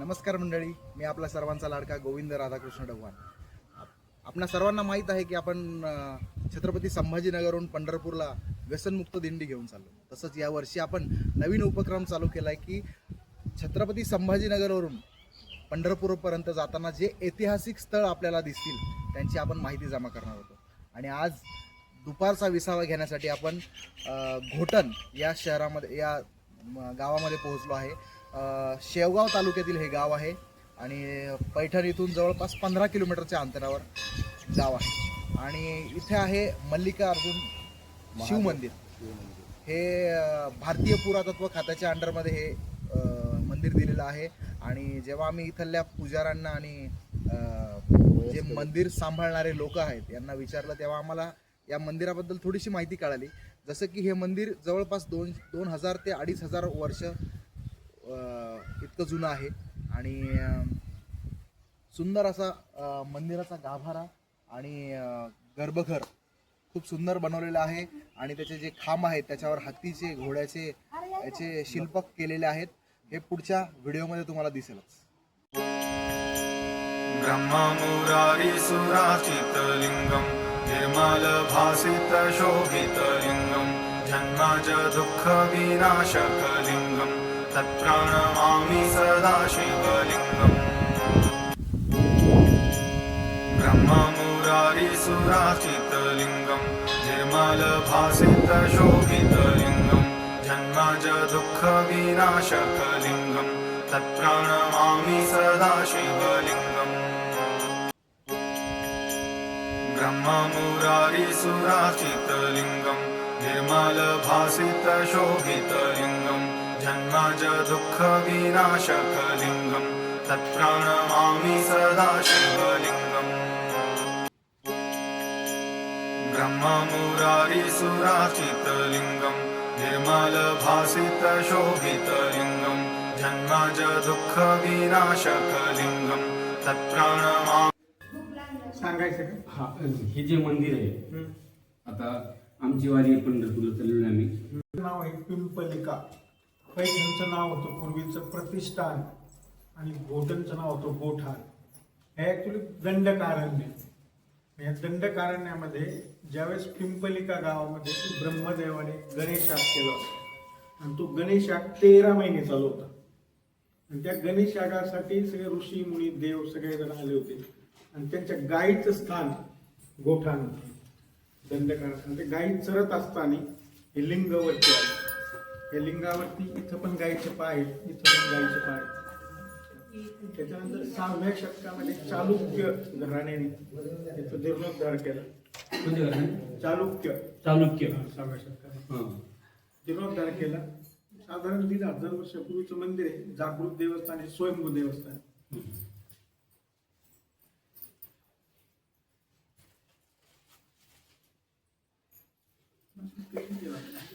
नमस्कार मंडळी मी आपला सर्वांचा लाडका गोविंद राधाकृष्ण डव्हाण आपणा सर्वांना माहीत आहे की आपण छत्रपती संभाजीनगरहून पंढरपूरला व्यसनमुक्त दिंडी घेऊन चाललो. तसंच यावर्षी आपण नवीन उपक्रम चालू केला आहे की छत्रपती संभाजीनगरवरून पंढरपूरपर्यंत जाताना जे ऐतिहासिक स्थळ आपल्याला दिसतील त्यांची आपण माहिती जमा करणार होतो. आणि आज दुपारचा विसावा घेण्यासाठी आपण घोटन घोटण या शहरामध्ये या गावामध्ये पोहोचलो आहे. शेवगाव तालुक्यातील हे गाव आहे आणि पैठण इथून जवळपास पंधरा किलोमीटरच्या अंतरावर गाव आहे. आणि इथे आहे मल्लिकार्जुन शिव मंदिर. हे भारतीय पुरातत्व खात्याच्या अंडरमध्ये हे मंदिर दिलेलं आहे. आणि जेव्हा आम्ही इथल्या पुजाऱ्यांना आणि जे मंदिर सांभाळणारे लोक आहेत यांना विचारलं तेव्हा आम्हाला या मंदिराबद्दल थोडीशी माहिती कळाली. जसं की हे मंदिर जवळपास दोन दोन हजार ते अडीच हजार वर्ष इतकं जुनं आहे. आणि सुंदर असा मंदिराचा गाभारा आणि गर्भघर खूप सुंदर बनवलेलं आहे. आणि त्याचे जे खांब आहेत त्याच्यावर हत्तीचे घोड्याचे याचे शिल्पक केलेले आहेत. हे पुढच्या व्हिडिओमध्ये तुम्हाला दिसेलच. ब्रह्ममुरारिसुराचितलिङ्गम् निर्मलभासितशोभितलिङ्गम् जन्मज दुःखविनाशकलिङ्गम् तत्प्रणमामि सदा शिवलिङ्गम्। ब्रह्ममुरारिसुराचितलिङ्गम् निर्मलभासितशोभितलिङ्गम् जन्मज दुःखविनाशकलिङ्गम् शिवलिङ्गम्। ब्रह्ममुरारिसुराचितलिङ्गम् निर्मलभासितशोभितलिङ्गम् जन्मज दुःखविनाशकलिङ्गम् तत्प्रणमामि सदा शिवलिङ्गम् ब्रह्ममुरारिसुराचितलिङ्गम् निर्मलभासितशोभितलिङ्गम् जन्मज दुःखविनाशकलिङ्गम् तत्प्रणमामि सांगायचं हा हे जे मंदिर आहे आता आमची वारी पंढरपूरला चाललेलो आम्ही नाव आहे पिंपलिका. पैठणचं नाव होतं पूर्वीचं प्रतिष्ठान आणि गोठणचं नाव होतं गोठान. हे ॲक्च्युली दंडकारण्य. या दंडकारण्यामध्ये ज्यावेळेस पिंपलिका गावामध्ये ब्रह्मदेवाने गणेशाग केला होता. आणि तो गणेशाग तेरा महिने चालू होता. आणि त्या गणेशागासाठी सगळे ऋषी मुनी देव सगळे जण आले होते. आणि त्यांच्या गायीचं स्थान गोठाण होतं. ते गायी चरत असताना हे लिंगवरती आले. या लिंगावरती इथं पण गायीचे पाय आहेत इथं पण गायीचे पाय. त्याच्यानंतर सहाव्या शतकामध्ये चालुक्य घराण्याने त्याचा जीर्णोद्धार केला? चालुक्य चालुक्य हा, सहाव्या शतकामध्ये हा जीर्णोद्धार केला साधारण दीड हजार वर्षापूर्वीचं मंदिर आहे जागृत देवस्थान आहे स्वयंभू देवस्थान.